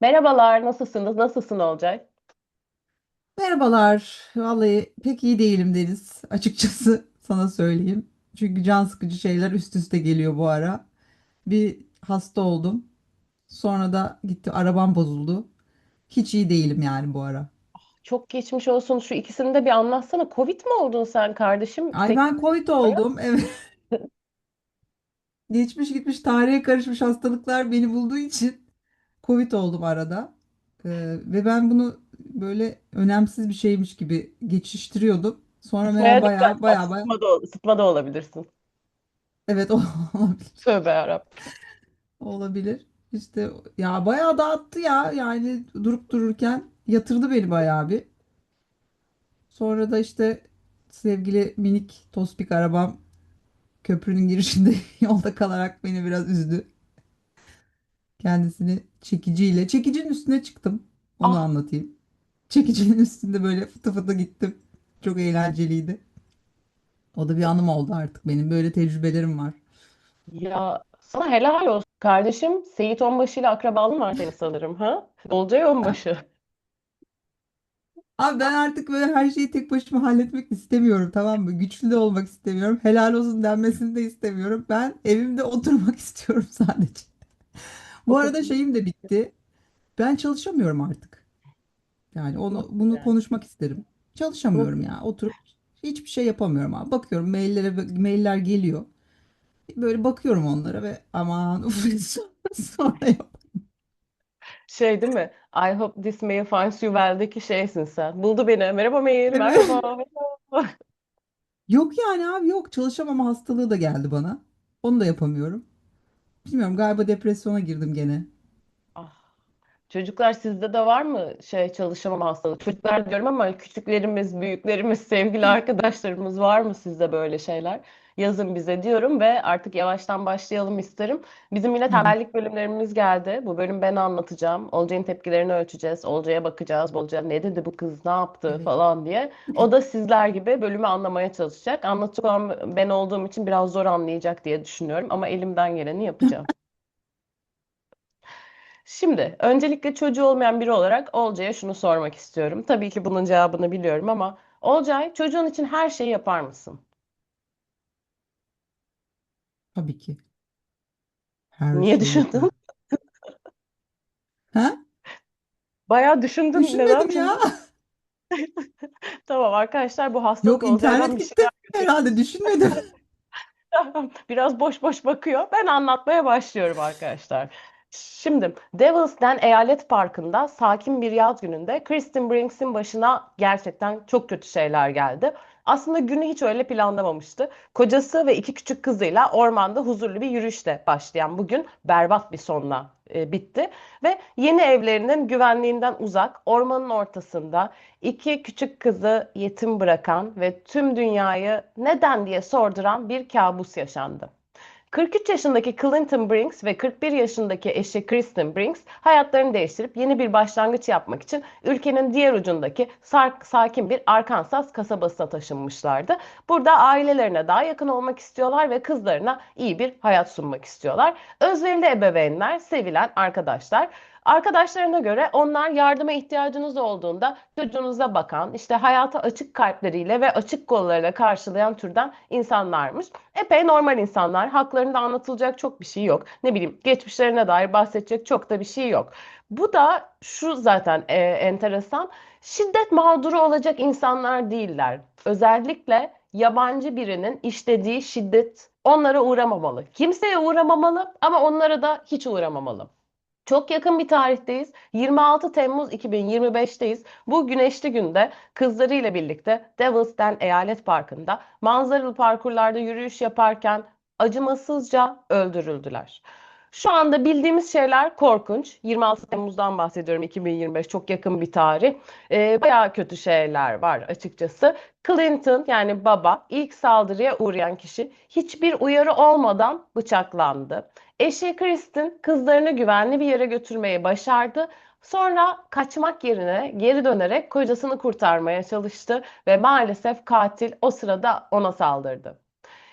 Merhabalar, nasılsınız? Nasılsın Olcay? Merhabalar. Vallahi pek iyi değilim Deniz. Açıkçası sana söyleyeyim. Çünkü can sıkıcı şeyler üst üste geliyor bu ara. Bir hasta oldum. Sonra da gitti arabam bozuldu. Hiç iyi değilim yani bu ara. Çok geçmiş olsun. Şu ikisini de bir anlatsana. Covid mi oldun sen kardeşim? Ay Peki. ben Covid oldum. Evet. Geçmiş gitmiş tarihe karışmış hastalıklar beni bulduğu için Covid oldum arada. Ee, ve ben bunu böyle önemsiz bir şeymiş gibi geçiştiriyordum. Sonra meğer Sıtmaya dikkat. baya Bak baya baya sıtma da, ol- sıtma da olabilirsin. evet o olabilir. Tövbe yarabbim. Olabilir. İşte ya bayağı dağıttı ya. Yani durup dururken yatırdı beni bayağı bir. Sonra da işte sevgili minik tospik arabam köprünün girişinde yolda kalarak beni biraz üzdü. Kendisini çekiciyle. Çekicinin üstüne çıktım. Onu Ah anlatayım. Çekicinin üstünde böyle fıtı fıtı gittim. Çok eğlenceliydi. O da bir anım oldu artık benim. Böyle tecrübelerim var. ya sana helal olsun kardeşim. Seyit Onbaşı ile akrabalığın var senin sanırım ha? Olcay Onbaşı. Abi ben artık böyle her şeyi tek başıma halletmek istemiyorum tamam mı? Güçlü de olmak istemiyorum. Helal olsun denmesini de istemiyorum. Ben evimde oturmak istiyorum sadece. Bu arada şeyim de bitti. Ben çalışamıyorum artık. Yani onu bunu konuşmak isterim. Çalışamıyorum ya. Oturup hiçbir şey yapamıyorum abi. Bakıyorum maillere mailler geliyor. Böyle bakıyorum onlara ve aman uf sonra yap. Şey değil mi? I hope this mail finds you well'deki şeysin sen. Buldu beni. Merhaba mail. Merhaba. Merhaba. Yok yani abi yok çalışamama hastalığı da geldi bana. Onu da yapamıyorum. Bilmiyorum galiba depresyona girdim gene. Ah. Çocuklar sizde de var mı şey çalışamama hastalığı? Çocuklar diyorum ama küçüklerimiz, büyüklerimiz, sevgili arkadaşlarımız var mı sizde böyle şeyler? Yazın bize diyorum ve artık yavaştan başlayalım isterim. Bizim yine tembellik bölümlerimiz geldi. Bu bölüm ben anlatacağım. Olcay'ın tepkilerini ölçeceğiz. Olcay'a bakacağız. Olcay ne dedi bu kız, ne yaptı evet. falan diye. O da sizler gibi bölümü anlamaya çalışacak. Anlatacak olan ben olduğum için biraz zor anlayacak diye düşünüyorum ama elimden geleni yapacağım. Şimdi öncelikle çocuğu olmayan biri olarak Olcay'a şunu sormak istiyorum. Tabii ki bunun cevabını biliyorum ama Olcay çocuğun için her şeyi yapar mısın? Tabii ki. Her Niye şeyi düşündün? Ha? Bayağı düşündün. Neden Düşünmedim ya. Tamam arkadaşlar bu hastalık Yok Olcay'dan internet bir gitti. şeyler Herhalde düşünmedim. Biraz boş boş bakıyor. Ben anlatmaya başlıyorum arkadaşlar. Şimdi Devil's Den Eyalet Parkı'nda sakin bir yaz gününde Kristen Brinks'in başına gerçekten çok kötü şeyler geldi. Aslında günü hiç öyle planlamamıştı. Kocası ve iki küçük kızıyla ormanda huzurlu bir yürüyüşle başlayan bugün berbat bir sonla e, bitti. Ve yeni evlerinin güvenliğinden uzak, ormanın ortasında İki küçük kızı yetim bırakan ve tüm dünyayı neden diye sorduran bir kabus yaşandı. 43 yaşındaki Clinton Brinks ve 41 yaşındaki eşi Kristen Brinks hayatlarını değiştirip yeni bir başlangıç yapmak için ülkenin diğer ucundaki sakin bir Arkansas kasabasına taşınmışlardı. Burada ailelerine daha yakın olmak istiyorlar ve kızlarına iyi bir hayat sunmak istiyorlar. Özverili ebeveynler, sevilen arkadaşlar. Arkadaşlarına göre onlar yardıma ihtiyacınız olduğunda çocuğunuza bakan, işte hayata açık kalpleriyle ve açık kollarıyla karşılayan türden insanlarmış. Epey normal insanlar. Haklarında anlatılacak çok bir şey yok. Ne bileyim, geçmişlerine dair bahsedecek çok da bir şey yok. Bu da şu zaten e, enteresan. Şiddet mağduru olacak insanlar değiller. Özellikle yabancı birinin işlediği şiddet onlara uğramamalı. Kimseye uğramamalı ama onlara da hiç uğramamalı. Çok yakın bir tarihteyiz. 26 Temmuz 2025'teyiz. Bu güneşli günde kızlarıyla birlikte Devil's Den Eyalet Parkı'nda manzaralı parkurlarda yürüyüş yaparken acımasızca öldürüldüler. Şu anda bildiğimiz şeyler korkunç. 26 Temmuz'dan bahsediyorum 2025 çok yakın bir tarih. Ee, bayağı kötü şeyler var açıkçası. Clinton yani baba ilk saldırıya uğrayan kişi hiçbir uyarı olmadan bıçaklandı. Eşi Kristen kızlarını güvenli bir yere götürmeyi başardı. Sonra kaçmak yerine geri dönerek kocasını kurtarmaya çalıştı ve maalesef katil o sırada ona saldırdı.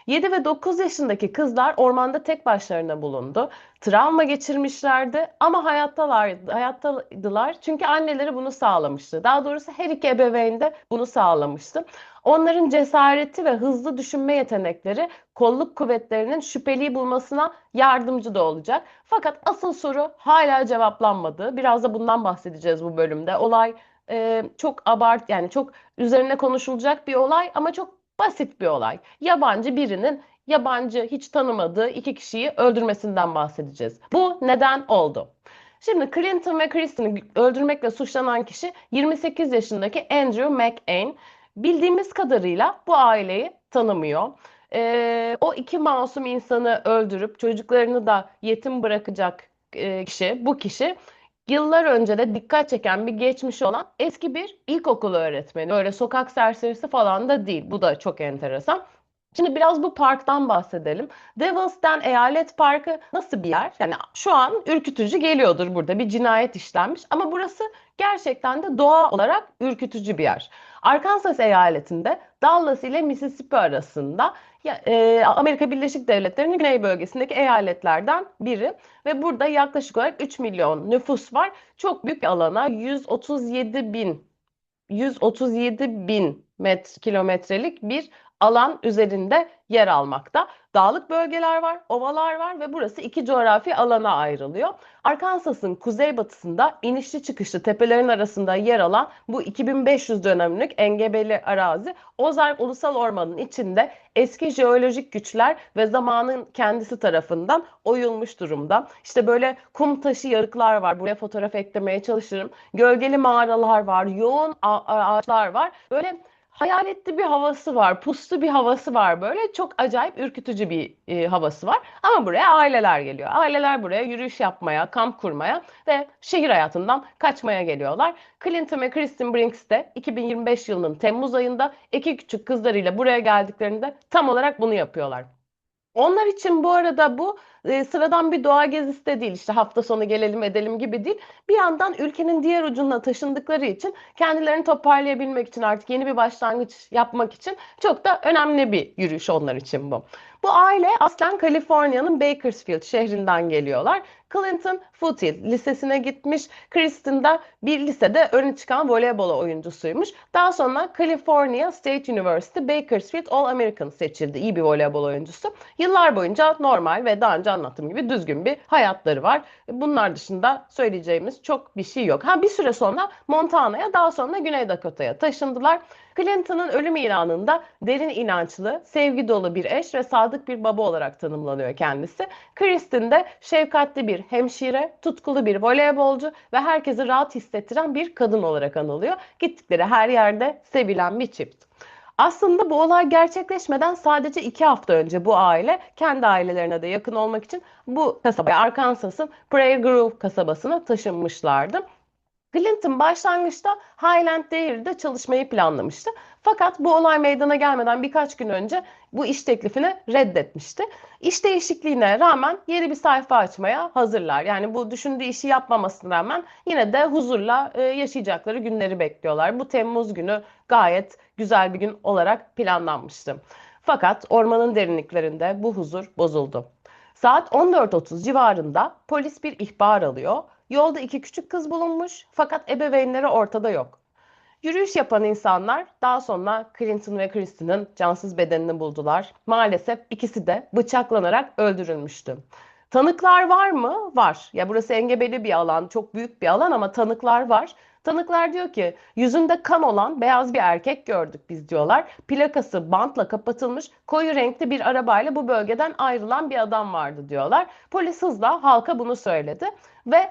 7 ve 9 yaşındaki kızlar ormanda tek başlarına bulundu. Travma geçirmişlerdi ama hayattalar, hayattaydılar çünkü anneleri bunu sağlamıştı. Daha doğrusu her iki ebeveyn de bunu sağlamıştı. Onların cesareti ve hızlı düşünme yetenekleri kolluk kuvvetlerinin şüpheliyi bulmasına yardımcı da olacak. Fakat asıl soru hala cevaplanmadı. Biraz da bundan bahsedeceğiz bu bölümde. Olay e, çok abart yani çok üzerine konuşulacak bir olay ama çok basit bir olay. Yabancı birinin yabancı hiç tanımadığı iki kişiyi öldürmesinden bahsedeceğiz. Bu neden oldu? Şimdi Clinton ve Kristin'i öldürmekle suçlanan kişi 28 yaşındaki Andrew McCain. Bildiğimiz kadarıyla bu aileyi tanımıyor. Ee, o iki masum insanı öldürüp çocuklarını da yetim bırakacak e, kişi, bu kişi yıllar önce de dikkat çeken bir geçmişi olan eski bir ilkokul öğretmeni. Öyle sokak serserisi falan da değil. Bu da çok enteresan. Şimdi biraz bu parktan bahsedelim. Devil's Den Eyalet Parkı nasıl bir yer? Yani şu an ürkütücü geliyordur burada bir cinayet işlenmiş ama burası gerçekten de doğa olarak ürkütücü bir yer. Arkansas eyaletinde Dallas ile Mississippi arasında ya, e, Amerika Birleşik Devletleri'nin güney bölgesindeki eyaletlerden biri ve burada yaklaşık olarak 3 milyon nüfus var. Çok büyük bir alana 137 bin 137 bin met kilometrelik bir alan üzerinde yer almakta. Dağlık bölgeler var, ovalar var ve burası iki coğrafi alana ayrılıyor. Arkansas'ın kuzeybatısında inişli çıkışlı tepelerin arasında yer alan bu 2500 dönümlük engebeli arazi Ozark Ulusal Ormanı'nın içinde eski jeolojik güçler ve zamanın kendisi tarafından oyulmuş durumda. İşte böyle kum taşı yarıklar var. Buraya fotoğraf eklemeye çalışırım. Gölgeli mağaralar var, yoğun ağaçlar var. Böyle hayaletli bir havası var, puslu bir havası var böyle. Çok acayip ürkütücü bir e, havası var. Ama buraya aileler geliyor. Aileler buraya yürüyüş yapmaya, kamp kurmaya ve şehir hayatından kaçmaya geliyorlar. Clinton ve Kristen Brinks de 2025 yılının Temmuz ayında iki küçük kızlarıyla buraya geldiklerinde tam olarak bunu yapıyorlar. Onlar için bu arada bu e, sıradan bir doğa gezisi de değil işte hafta sonu gelelim edelim gibi değil. Bir yandan ülkenin diğer ucuna taşındıkları için kendilerini toparlayabilmek için artık yeni bir başlangıç yapmak için çok da önemli bir yürüyüş onlar için bu. Bu aile aslen Kaliforniya'nın Bakersfield şehrinden geliyorlar. Clinton Foothill Lisesi'ne gitmiş. Kristen de bir lisede öne çıkan voleybol oyuncusuymuş. Daha sonra California State University Bakersfield All American seçildi. İyi bir voleybol oyuncusu. Yıllar boyunca normal ve daha önce anlattığım gibi düzgün bir hayatları var. Bunlar dışında söyleyeceğimiz çok bir şey yok. Ha bir süre sonra Montana'ya daha sonra Güney Dakota'ya taşındılar. Clinton'ın ölüm ilanında derin inançlı, sevgi dolu bir eş ve sadık bir baba olarak tanımlanıyor kendisi. Kristen de şefkatli bir hemşire, tutkulu bir voleybolcu ve herkesi rahat hissettiren bir kadın olarak anılıyor. Gittikleri her yerde sevilen bir çift. Aslında bu olay gerçekleşmeden sadece iki hafta önce bu aile kendi ailelerine de yakın olmak için bu kasabaya Arkansas'ın Prairie Grove kasabasına taşınmışlardı. Clinton başlangıçta Highland Dairy'de çalışmayı planlamıştı. Fakat bu olay meydana gelmeden birkaç gün önce bu iş teklifini reddetmişti. İş değişikliğine rağmen yeni bir sayfa açmaya hazırlar. Yani bu düşündüğü işi yapmamasına rağmen yine de huzurla e, yaşayacakları günleri bekliyorlar. Bu Temmuz günü gayet güzel bir gün olarak planlanmıştı. Fakat ormanın derinliklerinde bu huzur bozuldu. Saat 14.30 civarında polis bir ihbar alıyor Yolda iki küçük kız bulunmuş fakat ebeveynleri ortada yok. Yürüyüş yapan insanlar daha sonra Clinton ve Kristen'in cansız bedenini buldular. Maalesef ikisi de bıçaklanarak öldürülmüştü. Tanıklar var mı? Var. Ya burası engebeli bir alan, çok büyük bir alan ama tanıklar var. Tanıklar diyor ki yüzünde kan olan beyaz bir erkek gördük biz diyorlar. Plakası bantla kapatılmış koyu renkli bir arabayla bu bölgeden ayrılan bir adam vardı diyorlar. Polis hızla halka bunu söyledi ve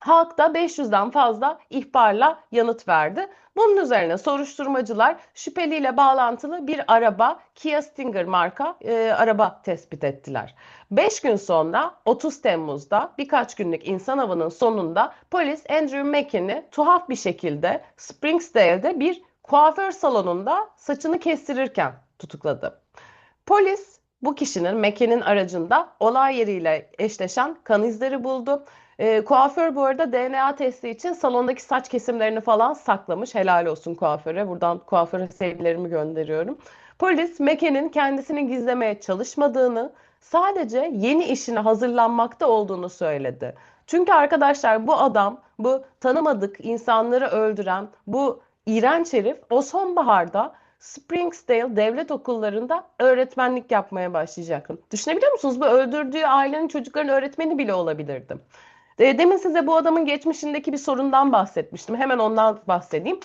Halk da 500'den fazla ihbarla yanıt verdi. Bunun üzerine soruşturmacılar şüpheliyle bağlantılı bir araba Kia Stinger marka e, araba tespit ettiler. 5 gün sonra 30 Temmuz'da birkaç günlük insan avının sonunda polis Andrew McKinney tuhaf bir şekilde Springsdale'de bir kuaför salonunda saçını kestirirken tutukladı. Polis bu kişinin McKinney'nin aracında olay yeriyle eşleşen kan izleri buldu. E, kuaför bu arada DNA testi için salondaki saç kesimlerini falan saklamış. Helal olsun kuaföre. Buradan kuaföre sevgilerimi gönderiyorum. Polis Mackie'nin kendisini gizlemeye çalışmadığını, sadece yeni işine hazırlanmakta olduğunu söyledi. Çünkü arkadaşlar bu adam, bu tanımadık insanları öldüren bu iğrenç herif o sonbaharda Springsdale devlet okullarında öğretmenlik yapmaya başlayacak. Düşünebiliyor musunuz? Bu öldürdüğü ailenin çocukların öğretmeni bile olabilirdi. E, Demin size bu adamın geçmişindeki bir sorundan bahsetmiştim. Hemen ondan bahsedeyim.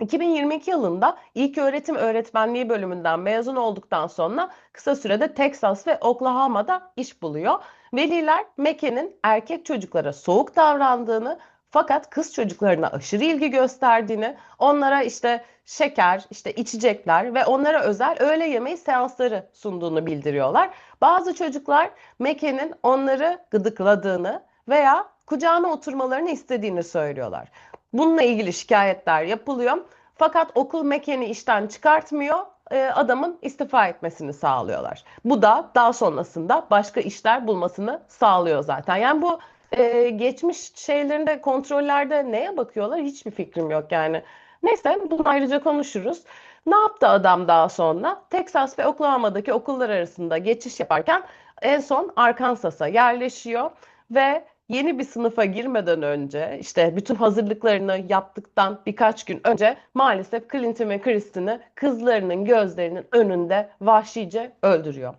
2022 yılında ilköğretim öğretmenliği bölümünden mezun olduktan sonra kısa sürede Texas ve Oklahoma'da iş buluyor. Veliler Mackie'nin erkek çocuklara soğuk davrandığını fakat kız çocuklarına aşırı ilgi gösterdiğini, onlara işte şeker, işte içecekler ve onlara özel öğle yemeği seansları sunduğunu bildiriyorlar. Bazı çocuklar Mackie'nin onları gıdıkladığını veya kucağına oturmalarını istediğini söylüyorlar. Bununla ilgili şikayetler yapılıyor. Fakat okul Mackie'ni işten çıkartmıyor, e, adamın istifa etmesini sağlıyorlar. Bu da daha sonrasında başka işler bulmasını sağlıyor zaten. Yani bu e, geçmiş şeylerinde, kontrollerde neye bakıyorlar hiçbir fikrim yok yani. Neyse bunu ayrıca konuşuruz. Ne yaptı adam daha sonra? Texas ve Oklahoma'daki okullar arasında geçiş yaparken en son Arkansas'a yerleşiyor ve yeni bir sınıfa girmeden önce işte bütün hazırlıklarını yaptıktan birkaç gün önce maalesef Clinton ve Kristin'i kızlarının gözlerinin önünde vahşice öldürüyor.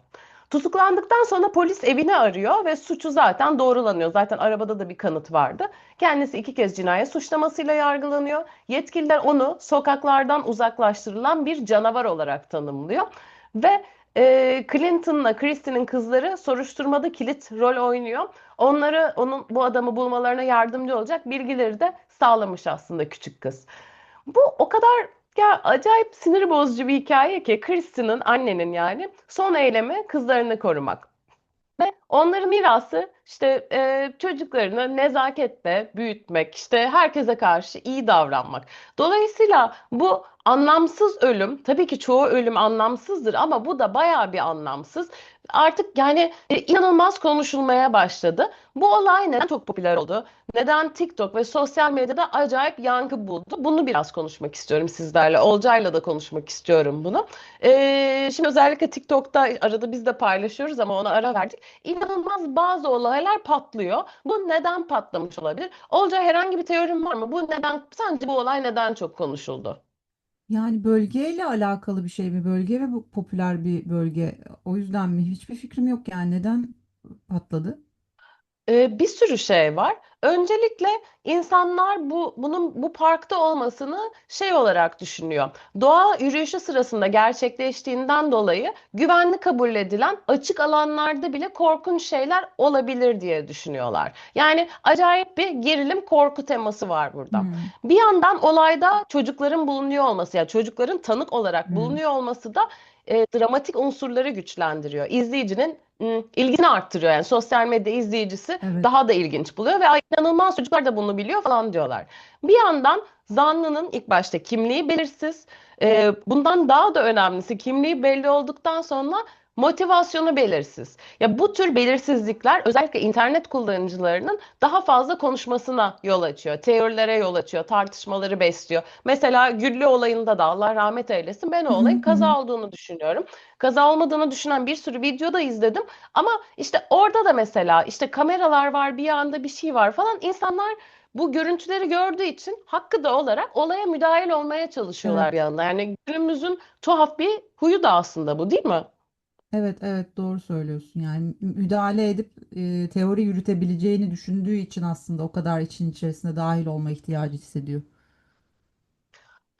Tutuklandıktan sonra polis evini arıyor ve suçu zaten doğrulanıyor. Zaten arabada da bir kanıt vardı. Kendisi iki kez cinayet suçlamasıyla yargılanıyor. Yetkililer onu sokaklardan uzaklaştırılan bir canavar olarak tanımlıyor. Ve e, Clinton'la Christie'nin kızları soruşturmada kilit rol oynuyor. Onları onun bu adamı bulmalarına yardımcı olacak bilgileri de sağlamış aslında küçük kız. Bu o kadar ya acayip sinir bozucu bir hikaye ki Kristin'in annenin yani son eylemi kızlarını korumak. Ve onların mirası işte e, çocuklarını nezaketle büyütmek, işte herkese karşı iyi davranmak. Dolayısıyla bu anlamsız ölüm, tabii ki çoğu ölüm anlamsızdır ama bu da bayağı bir anlamsız. Artık yani e, inanılmaz konuşulmaya başladı. Bu olay neden çok popüler oldu? Neden TikTok ve sosyal medyada acayip yankı buldu? Bunu biraz konuşmak istiyorum sizlerle. Olcay'la da konuşmak istiyorum bunu. Ee, şimdi özellikle TikTok'ta arada biz de paylaşıyoruz ama ona ara verdik. İnanılmaz bazı olaylar patlıyor. Bu neden patlamış olabilir? Olcay herhangi bir teorin var mı? Bu neden, sence bu olay neden çok konuşuldu? Yani bölgeyle alakalı bir şey mi? Bölge ve bu popüler bir bölge. O yüzden mi? Hiçbir fikrim yok yani. Neden patladı? Ee, bir sürü şey var. Öncelikle insanlar bu bunun bu parkta olmasını şey olarak düşünüyor. Doğa yürüyüşü sırasında gerçekleştiğinden dolayı güvenli kabul edilen açık alanlarda bile korkunç şeyler olabilir diye düşünüyorlar. Yani acayip bir gerilim korku teması var burada. Hmm, Bir yandan olayda çocukların bulunuyor olması, yani çocukların tanık olarak hmm. bulunuyor olması da e, dramatik unsurları güçlendiriyor. İzleyicinin m, ilgisini arttırıyor. Yani sosyal medya izleyicisi Evet. daha da ilginç buluyor ve "Ay, inanılmaz çocuklar da bunu biliyor falan diyorlar. Bir yandan zanlının ilk başta kimliği belirsiz. E, bundan daha da önemlisi kimliği belli olduktan sonra motivasyonu belirsiz. Ya bu tür belirsizlikler özellikle internet kullanıcılarının daha fazla konuşmasına yol açıyor. Teorilere yol açıyor, tartışmaları besliyor. Mesela Güllü olayında da Allah rahmet eylesin ben o olayın kaza olduğunu düşünüyorum. Kaza olmadığını düşünen bir sürü video da izledim. Ama işte orada da mesela işte kameralar var, bir anda bir şey var falan. İnsanlar bu görüntüleri gördüğü için hakkı da olarak olaya müdahil olmaya çalışıyorlar bir Evet. anda. Yani günümüzün tuhaf bir huyu da aslında bu, değil mi? Evet, evet doğru söylüyorsun. Yani müdahale edip e, teori yürütebileceğini düşündüğü için aslında o kadar için içerisine dahil olma ihtiyacı hissediyor.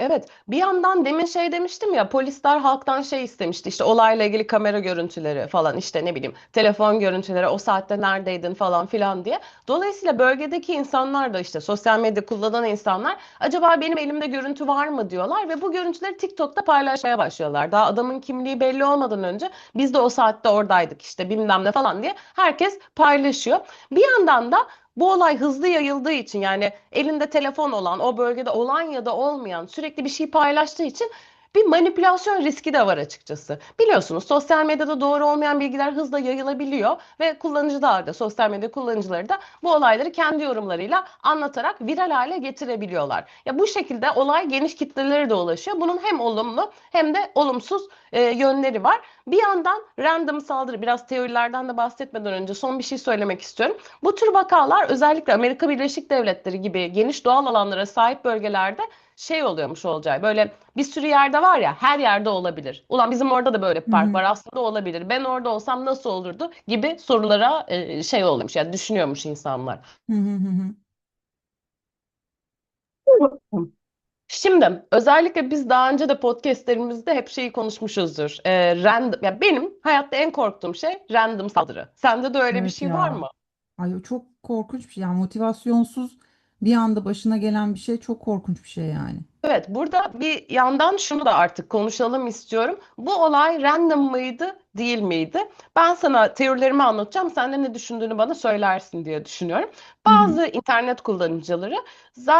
Evet, bir yandan demin şey demiştim ya polisler halktan şey istemişti işte olayla ilgili kamera görüntüleri falan işte ne bileyim telefon görüntüleri o saatte neredeydin falan filan diye. Dolayısıyla bölgedeki insanlar da işte sosyal medya kullanan insanlar acaba benim elimde görüntü var mı diyorlar ve bu görüntüleri TikTok'ta paylaşmaya başlıyorlar. Daha adamın kimliği belli olmadan önce biz de o saatte oradaydık işte bilmem ne falan diye herkes paylaşıyor. Bir yandan da bu olay hızlı yayıldığı için yani elinde telefon olan, o bölgede olan ya da olmayan sürekli bir şey paylaştığı için bir manipülasyon riski de var açıkçası. Biliyorsunuz sosyal medyada doğru olmayan bilgiler hızla yayılabiliyor ve kullanıcılar da sosyal medya kullanıcıları da bu olayları kendi yorumlarıyla anlatarak viral hale getirebiliyorlar. Ya bu şekilde olay geniş kitlelere de ulaşıyor. Bunun hem olumlu hem de olumsuz e, yönleri var. Bir yandan random saldırı biraz teorilerden de bahsetmeden önce son bir şey söylemek istiyorum. Bu tür vakalar özellikle Amerika Birleşik Devletleri gibi geniş doğal alanlara sahip bölgelerde şey oluyormuş olacağı. Böyle bir sürü yerde var ya her yerde olabilir. Ulan bizim orada da böyle bir park hı. var aslında olabilir. Ben orada olsam nasıl olurdu gibi sorulara e, şey oluyormuş yani düşünüyormuş insanlar. Şimdi özellikle biz daha önce de podcastlerimizde hep şeyi konuşmuşuzdur. Ee, random, ya benim hayatta en korktuğum şey random saldırı. Sende de öyle bir Evet şey var ya. mı? Ay çok korkunç bir şey. Yani motivasyonsuz bir anda başına gelen bir şey çok korkunç bir şey yani. Evet, burada bir yandan şunu da artık konuşalım istiyorum. Bu olay random mıydı, değil miydi? Ben sana teorilerimi anlatacağım. Sen de ne düşündüğünü bana söylersin diye düşünüyorum. Bazı internet kullanıcıları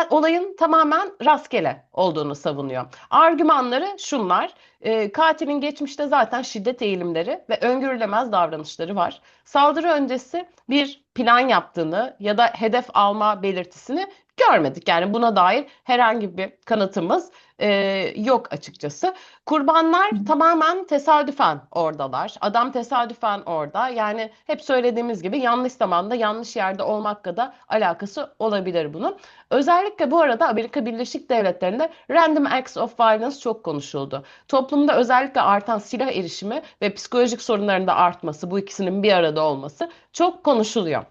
olayın tamamen rastgele olduğunu savunuyor. Argümanları şunlar. E, katilin geçmişte zaten şiddet eğilimleri ve öngörülemez davranışları var. Saldırı öncesi bir plan yaptığını ya da hedef alma belirtisini görmedik. Yani buna dair herhangi bir kanıtımız e, yok açıkçası. Kurbanlar tamamen tesadüfen oradalar. Adam tesadüfen orada. Yani hep söylediğimiz gibi yanlış zamanda yanlış yerde olmakla da alakası olabilir bunun. Özellikle bu arada Amerika Birleşik Devletleri'nde random acts of violence çok konuşuldu. Toplumda özellikle artan silah erişimi ve psikolojik sorunların da artması, bu ikisinin bir arada olması çok konuşuluyor.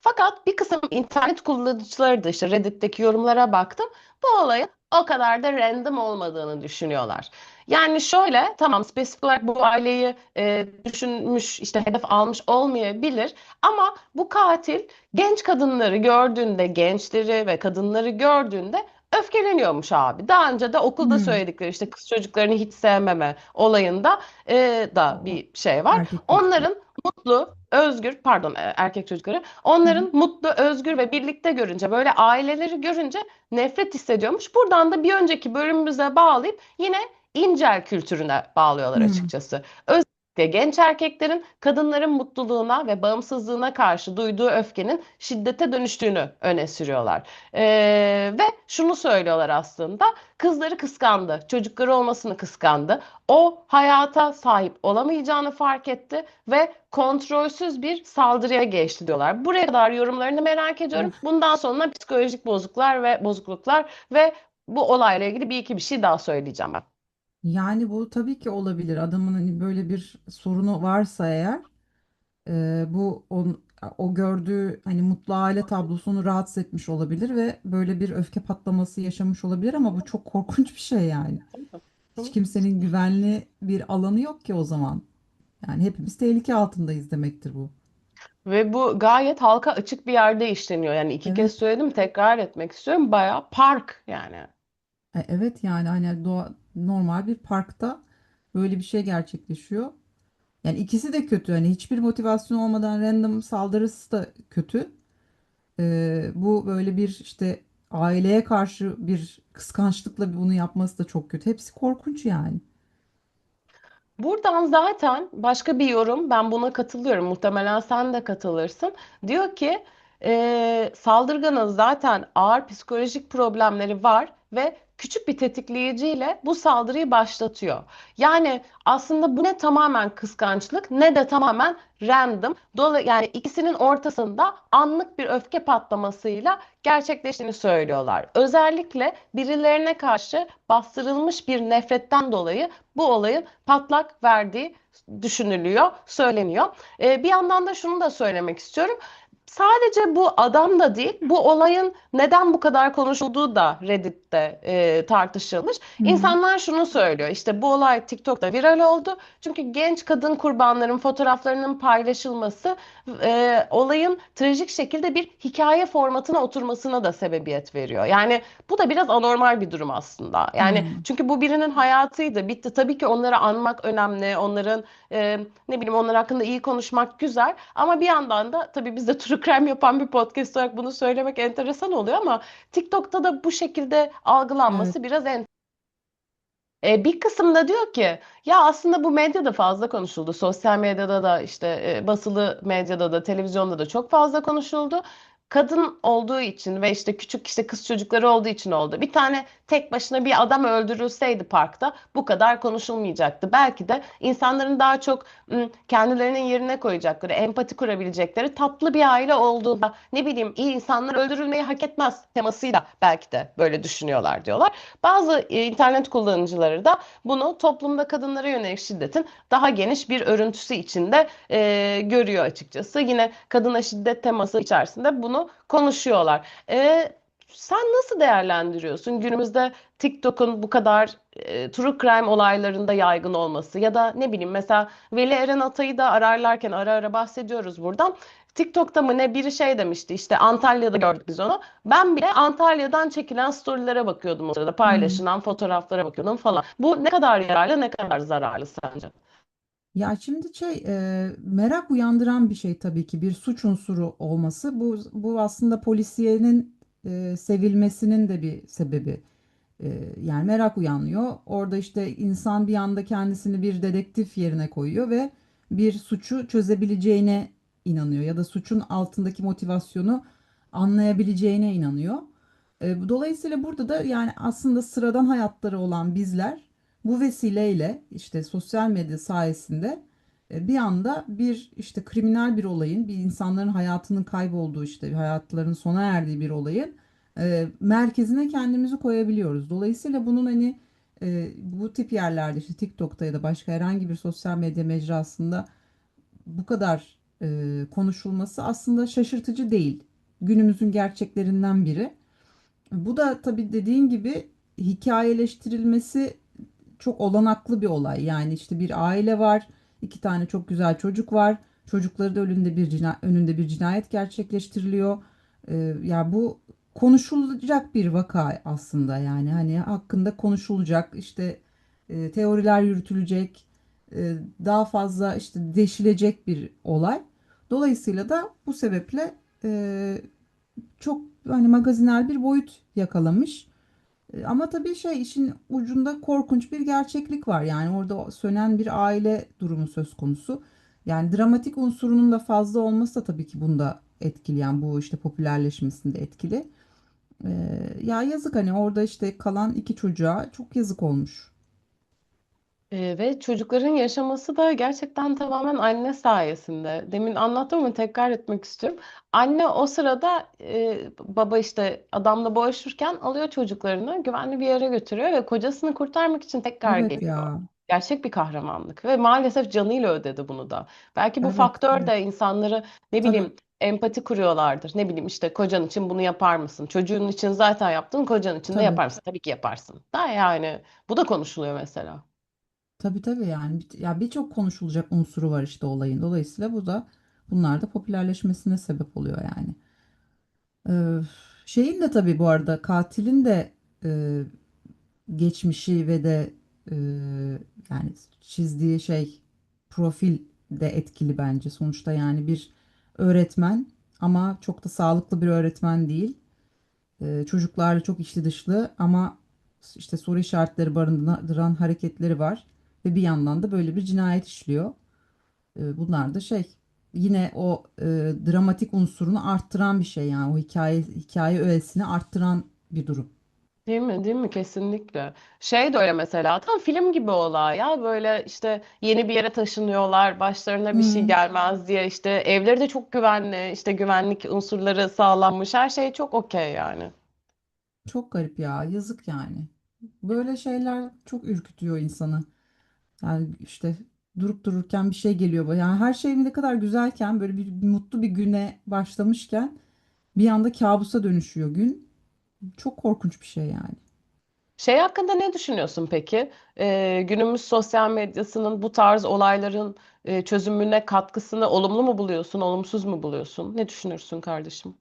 Fakat bir kısım internet kullanıcıları da işte Reddit'teki yorumlara baktım. Bu olayın o kadar da random olmadığını düşünüyorlar. Yani şöyle tamam spesifik olarak bu aileyi e, düşünmüş işte hedef almış olmayabilir ama bu katil genç kadınları gördüğünde gençleri ve kadınları gördüğünde öfkeleniyormuş abi. Daha önce de okulda Hı. söyledikleri işte kız çocuklarını hiç sevmeme olayında e, da bir şey var. Onların mutlu, özgür, pardon e, erkek çocukları, Hı hı. onların mutlu, özgür ve birlikte görünce, böyle aileleri görünce nefret hissediyormuş. Buradan da bir önceki bölümümüze bağlayıp yine incel kültürüne bağlıyorlar Hı. açıkçası. Özellikle genç erkeklerin kadınların mutluluğuna ve bağımsızlığına karşı duyduğu öfkenin şiddete dönüştüğünü öne sürüyorlar. Ee, ve şunu söylüyorlar aslında, kızları kıskandı, çocukları olmasını kıskandı. O hayata sahip olamayacağını fark etti ve kontrolsüz bir saldırıya geçti diyorlar. Buraya kadar yorumlarını merak ediyorum. Bundan sonra psikolojik bozukluklar ve bozukluklar ve bu olayla ilgili bir iki bir şey daha söyleyeceğim ben. Yani bu tabii ki olabilir. Adamın hani böyle bir sorunu varsa eğer e, bu on, o gördüğü hani mutlu aile tablosunu rahatsız etmiş olabilir ve böyle bir öfke patlaması yaşamış olabilir ama bu çok korkunç bir şey yani. Hiç kimsenin güvenli bir alanı yok ki o zaman. Yani hepimiz tehlike altındayız demektir bu. Ve bu gayet halka açık bir yerde işleniyor. Yani iki kez Evet. söyledim, tekrar etmek istiyorum. Bayağı park yani. E, Evet yani hani doğa, normal bir parkta böyle bir şey gerçekleşiyor. Yani ikisi de kötü. Hani hiçbir motivasyon olmadan random saldırısı da kötü. Ee, bu böyle bir işte aileye karşı bir kıskançlıkla bunu yapması da çok kötü. Hepsi korkunç yani. Buradan zaten başka bir yorum, ben buna katılıyorum. Muhtemelen sen de katılırsın. Diyor ki e, saldırganın zaten ağır psikolojik problemleri var ve küçük bir tetikleyiciyle bu saldırıyı başlatıyor. Yani aslında bu ne tamamen kıskançlık ne de tamamen random. Dolayı yani ikisinin ortasında anlık bir öfke patlamasıyla gerçekleştiğini söylüyorlar. Özellikle birilerine karşı bastırılmış bir nefretten dolayı bu olayın patlak verdiği düşünülüyor, söyleniyor. Ee, bir yandan da şunu da söylemek istiyorum. Sadece bu adam da değil, bu olayın neden bu kadar konuşulduğu da Reddit'te e, tartışılmış. Hı hı. İnsanlar şunu söylüyor, işte bu olay TikTok'ta viral oldu. Çünkü genç kadın kurbanların fotoğraflarının paylaşılması e, olayın trajik şekilde bir hikaye formatına oturmasına da sebebiyet veriyor. Yani bu da biraz anormal bir durum aslında. Yani Hı. çünkü bu birinin hayatıydı, bitti. Tabii ki onları anmak önemli, onların e, ne bileyim onlar hakkında iyi konuşmak güzel. Ama bir yandan da tabii biz de true crime yapan bir podcast olarak bunu söylemek enteresan oluyor ama TikTok'ta da bu şekilde Evet. algılanması biraz E, bir kısım da diyor ki ya aslında bu medyada fazla konuşuldu. Sosyal medyada da işte e, basılı medyada da televizyonda da çok fazla konuşuldu. Kadın olduğu için ve işte küçük işte kız çocukları olduğu için oldu. Bir tane tek başına bir adam öldürülseydi parkta bu kadar konuşulmayacaktı. Belki de insanların daha çok kendilerinin yerine koyacakları, empati kurabilecekleri tatlı bir aile olduğunda ne bileyim iyi insanlar öldürülmeyi hak etmez temasıyla belki de böyle düşünüyorlar diyorlar. Bazı e, internet kullanıcıları da bunu toplumda kadınlara yönelik şiddetin daha geniş bir örüntüsü içinde e, görüyor açıkçası. Yine kadına şiddet teması içerisinde bunu konuşuyorlar. E, sen nasıl değerlendiriyorsun günümüzde TikTok'un bu kadar e, true crime olaylarında yaygın olması ya da ne bileyim mesela Veli Eren Atay'ı da ararlarken ara ara bahsediyoruz buradan. TikTok'ta mı ne biri şey demişti işte Antalya'da gördük biz onu. Ben bile Antalya'dan çekilen storylere bakıyordum o sırada. Hmm. Paylaşılan fotoğraflara bakıyordum falan. Bu ne kadar yararlı, ne kadar zararlı sence? Ya şimdi şey e, merak uyandıran bir şey tabii ki bir suç unsuru olması. Bu bu aslında polisiyenin e, sevilmesinin de bir sebebi. E, yani merak uyanıyor. Orada işte insan bir anda kendisini bir dedektif yerine koyuyor ve bir suçu çözebileceğine inanıyor ya da suçun altındaki motivasyonu anlayabileceğine inanıyor. E, dolayısıyla burada da yani aslında sıradan hayatları olan bizler bu vesileyle işte sosyal medya sayesinde e, bir anda bir işte kriminal bir olayın, bir insanların hayatının kaybolduğu işte hayatlarının sona erdiği bir olayın e, merkezine kendimizi koyabiliyoruz. Dolayısıyla bunun hani e, bu tip yerlerde işte TikTok'ta ya da başka herhangi bir sosyal medya mecrasında bu kadar e, konuşulması aslında şaşırtıcı değil. Günümüzün gerçeklerinden biri. Bu da tabii dediğin gibi hikayeleştirilmesi çok olanaklı bir olay. Yani işte bir aile var, iki tane çok güzel çocuk var. Çocukları da önünde bir cina önünde bir cinayet gerçekleştiriliyor. Ee, ya bu konuşulacak bir vaka aslında yani hani hakkında konuşulacak işte e, teoriler yürütülecek e, daha fazla işte deşilecek bir olay. Dolayısıyla da bu sebeple e, çok hani magazinel bir boyut yakalamış. E, Ama tabii şey işin ucunda korkunç bir gerçeklik var. Yani orada sönen bir aile durumu söz konusu. Yani dramatik unsurunun da fazla olması da tabii ki bunda etkili. Yani bu işte popülerleşmesinde etkili. Ee, ya yazık hani orada işte kalan iki çocuğa çok yazık olmuş. Ee, ve çocukların yaşaması da gerçekten tamamen anne sayesinde. Demin anlattım ama tekrar etmek istiyorum. Anne o sırada e, baba işte adamla boğuşurken alıyor çocuklarını güvenli bir yere götürüyor ve kocasını kurtarmak için tekrar Evet geliyor. ya. Gerçek bir kahramanlık ve maalesef canıyla ödedi bunu da. Belki bu Evet, faktör evet. de insanları ne Tabii. bileyim empati kuruyorlardır. Ne bileyim işte kocan için bunu yapar mısın? Çocuğun için zaten yaptın, kocan için de Tabii. yapar mısın? Tabii ki yaparsın. Da yani bu da konuşuluyor mesela. Tabii tabii yani ya birçok konuşulacak unsuru var işte olayın. Dolayısıyla bu da bunlar da popülerleşmesine sebep oluyor yani. Ee, şeyin de tabii bu arada katilin de e, geçmişi ve de e, yani çizdiği şey profil de etkili bence. Sonuçta yani bir öğretmen ama çok da sağlıklı bir öğretmen değil. E, çocuklarla çok içli dışlı ama işte soru işaretleri barındıran hareketleri var ve bir yandan da böyle bir cinayet işliyor. E, bunlar da şey yine o e, dramatik unsurunu arttıran bir şey yani o hikaye hikaye öğesini arttıran bir durum. Değil mi? Değil mi? Kesinlikle. Şey de öyle mesela tam film gibi olay ya böyle işte yeni bir yere taşınıyorlar başlarına bir şey Hmm, gelmez diye işte evleri de çok güvenli işte güvenlik unsurları sağlanmış her şey çok okey yani. çok garip ya yazık yani. Böyle şeyler çok ürkütüyor insanı. Yani işte durup dururken bir şey geliyor. Yani her şey ne kadar güzelken böyle bir, bir mutlu bir güne başlamışken bir anda kabusa dönüşüyor gün. Çok korkunç bir şey yani. Şey hakkında ne düşünüyorsun peki? Ee, günümüz sosyal medyasının bu tarz olayların e, çözümüne katkısını olumlu mu buluyorsun, olumsuz mu buluyorsun? Ne düşünürsün kardeşim?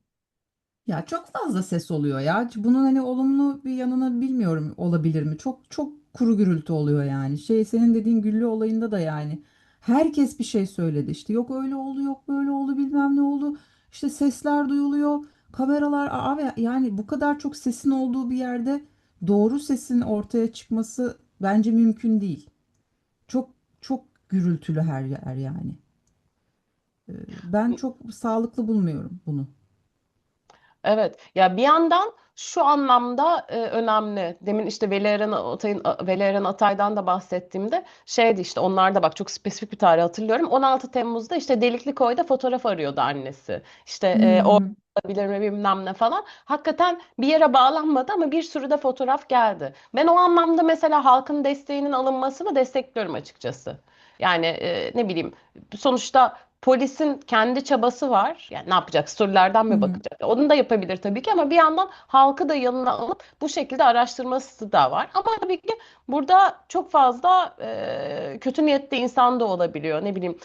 Ya çok fazla ses oluyor ya. Bunun hani olumlu bir yanını bilmiyorum olabilir mi? Çok çok kuru gürültü oluyor yani. Şey senin dediğin Güllü olayında da yani herkes bir şey söyledi. İşte yok öyle oldu, yok böyle oldu, bilmem ne oldu. İşte sesler duyuluyor, kameralar abi yani bu kadar çok sesin olduğu bir yerde doğru sesin ortaya çıkması bence mümkün değil. Çok çok gürültülü her yer yani. Ee, Ben çok sağlıklı bulmuyorum bunu. Evet. Ya bir yandan şu anlamda e, önemli. Demin işte Veli Eren Atay'ın Veli Eren Atay'dan da bahsettiğimde şeydi işte onlar da bak çok spesifik bir tarih hatırlıyorum. 16 Temmuz'da işte Delikli Koy'da fotoğraf arıyordu annesi. İşte e, o Hmm, olabilir mi bilmem ne falan. Hakikaten bir yere bağlanmadı ama bir sürü de fotoğraf geldi. Ben o anlamda mesela halkın desteğinin alınmasını destekliyorum açıkçası. Yani e, ne bileyim sonuçta polisin kendi çabası var. Yani ne yapacak? Mi hı. bakacak? Onu da yapabilir tabii ki ama bir yandan halkı da yanına alıp bu şekilde araştırması da var. Ama tabii ki burada çok fazla e, kötü niyetli insan da olabiliyor. Ne bileyim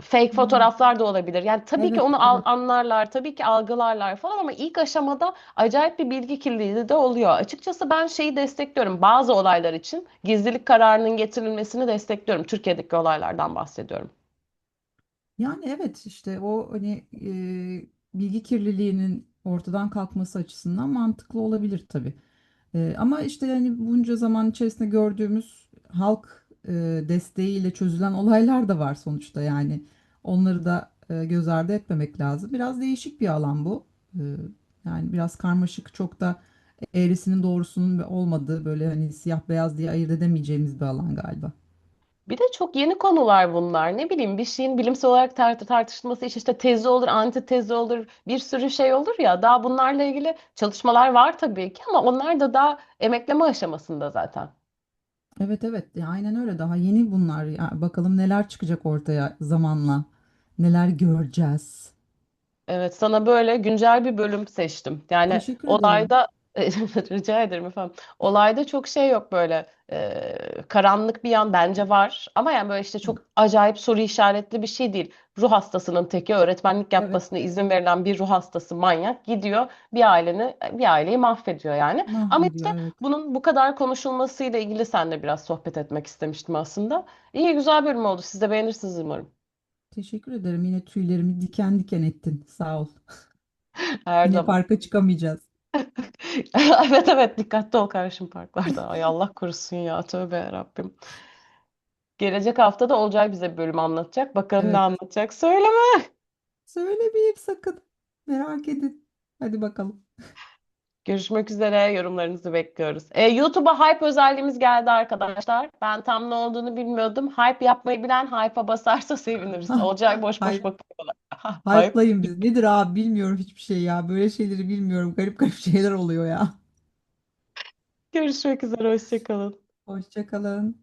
fake Yani, fotoğraflar da olabilir. Yani tabii ki evet, onu al- evet. anlarlar, tabii ki algılarlar falan ama ilk aşamada acayip bir bilgi kirliliği de oluyor. Açıkçası ben şeyi destekliyorum. Bazı olaylar için gizlilik kararının getirilmesini destekliyorum. Türkiye'deki olaylardan bahsediyorum. Yani evet işte o hani e, bilgi kirliliğinin ortadan kalkması açısından mantıklı olabilir tabii. E, ama işte yani bunca zaman içerisinde gördüğümüz halk e, desteğiyle çözülen olaylar da var sonuçta yani onları da e, göz ardı etmemek lazım. Biraz değişik bir alan bu. E, yani biraz karmaşık çok da eğrisinin doğrusunun olmadığı böyle hani siyah beyaz diye ayırt edemeyeceğimiz bir alan galiba. Bir de çok yeni konular bunlar. Ne bileyim bir şeyin bilimsel olarak tar- tartışılması için işte tezi olur, antitezi olur, bir sürü şey olur ya. Daha bunlarla ilgili çalışmalar var tabii ki ama onlar da daha emekleme aşamasında zaten. Evet evet ya aynen öyle daha yeni bunlar ya bakalım neler çıkacak ortaya zamanla neler göreceğiz. Evet, sana böyle güncel bir bölüm seçtim. Yani Teşekkür ederim. olayda rica ederim efendim. Olayda çok şey yok böyle e, karanlık bir yan bence var. Ama yani böyle işte çok acayip soru işaretli bir şey değil. Ruh hastasının teki öğretmenlik Evet yapmasına izin verilen bir ruh hastası manyak gidiyor bir aileni bir aileyi mahvediyor yani. Ama işte mahvediyor evet. bunun bu kadar konuşulmasıyla ilgili seninle biraz sohbet etmek istemiştim aslında. İyi güzel bölüm oldu. Siz de beğenirsiniz umarım. Teşekkür ederim yine tüylerimi diken diken ettin sağ ol. Her Yine zaman. parka çıkamayacağız. Evet evet dikkatli ol karşım parklarda. Ay Allah korusun ya tövbe yarabbim. Gelecek hafta da Olcay bize bir bölüm anlatacak. Bakalım ne Evet anlatacak. Söyleme. söylemeyeyim sakın merak edin. Hadi bakalım. Görüşmek üzere. Yorumlarınızı bekliyoruz. E, YouTube'a hype özelliğimiz geldi arkadaşlar. Ben tam ne olduğunu bilmiyordum. Hype yapmayı bilen hype'a basarsa seviniriz. Olcay boş boş bakıyorlar. Hype. hype'layın biz. Nedir abi bilmiyorum hiçbir şey ya. Böyle şeyleri bilmiyorum. Garip garip şeyler oluyor ya. Görüşmek üzere. Hoşça kalın. Hoşça kalın.